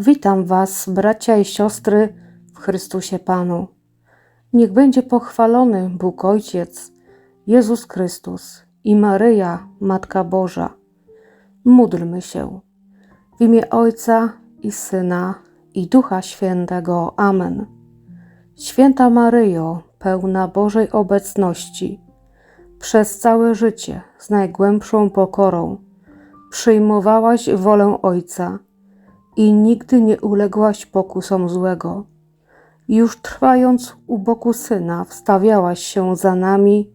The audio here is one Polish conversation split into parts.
Witam Was, bracia i siostry w Chrystusie Panu. Niech będzie pochwalony Bóg Ojciec, Jezus Chrystus i Maryja, Matka Boża. Módlmy się. W imię Ojca i Syna i Ducha Świętego. Amen. Święta Maryjo, pełna Bożej obecności, przez całe życie z najgłębszą pokorą przyjmowałaś wolę Ojca i nigdy nie uległaś pokusom złego. Już trwając u boku Syna, wstawiałaś się za nami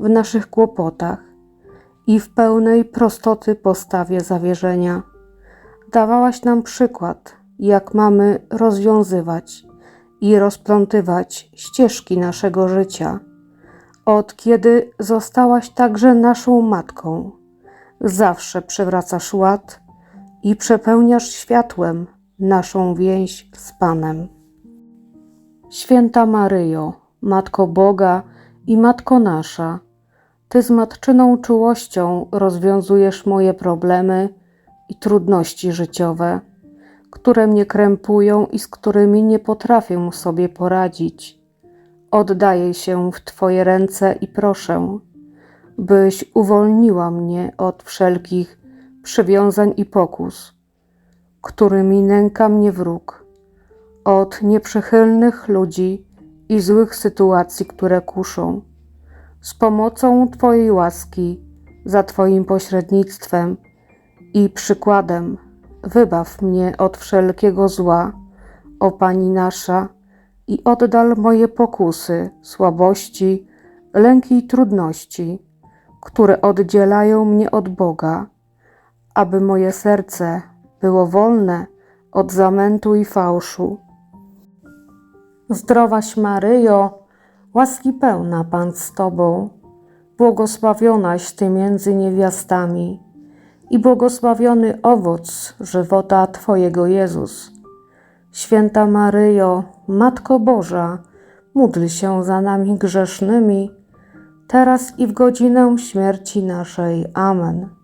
w naszych kłopotach i w pełnej prostoty postawie zawierzenia. Dawałaś nam przykład, jak mamy rozwiązywać i rozplątywać ścieżki naszego życia. Od kiedy zostałaś także naszą matką, zawsze przywracasz ład i przepełniasz światłem naszą więź z Panem. Święta Maryjo, Matko Boga i Matko nasza, Ty z matczyną czułością rozwiązujesz moje problemy i trudności życiowe, które mnie krępują i z którymi nie potrafię sobie poradzić. Oddaję się w Twoje ręce i proszę, byś uwolniła mnie od wszelkich przywiązań i pokus, którymi nęka mnie wróg, od nieprzychylnych ludzi i złych sytuacji, które kuszą. Z pomocą Twojej łaski, za Twoim pośrednictwem i przykładem, wybaw mnie od wszelkiego zła, o Pani nasza, i oddal moje pokusy, słabości, lęki i trudności, które oddzielają mnie od Boga, aby moje serce było wolne od zamętu i fałszu. Zdrowaś Maryjo, łaski pełna Pan z Tobą, błogosławionaś Ty między niewiastami i błogosławiony owoc żywota Twojego Jezus. Święta Maryjo, Matko Boża, módl się za nami grzesznymi, teraz i w godzinę śmierci naszej. Amen.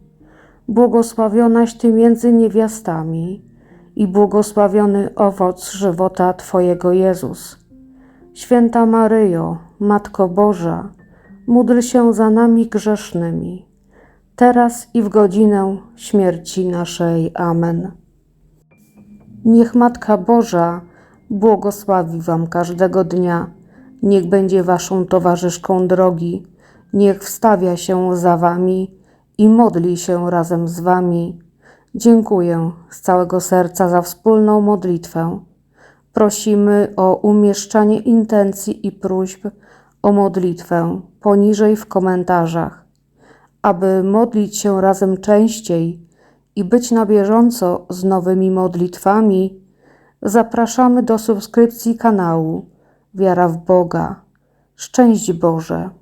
błogosławionaś Ty między niewiastami i błogosławiony owoc żywota Twojego Jezus. Święta Maryjo, Matko Boża, módl się za nami grzesznymi, teraz i w godzinę śmierci naszej. Amen. Niech Matka Boża błogosławi Wam każdego dnia, niech będzie Waszą towarzyszką drogi, niech wstawia się za Wami i modli się razem z Wami. Dziękuję z całego serca za wspólną modlitwę. Prosimy o umieszczanie intencji i próśb o modlitwę poniżej w komentarzach, aby modlić się razem częściej i być na bieżąco z nowymi modlitwami. Zapraszamy do subskrypcji kanału Wiara w Boga. Szczęść Boże!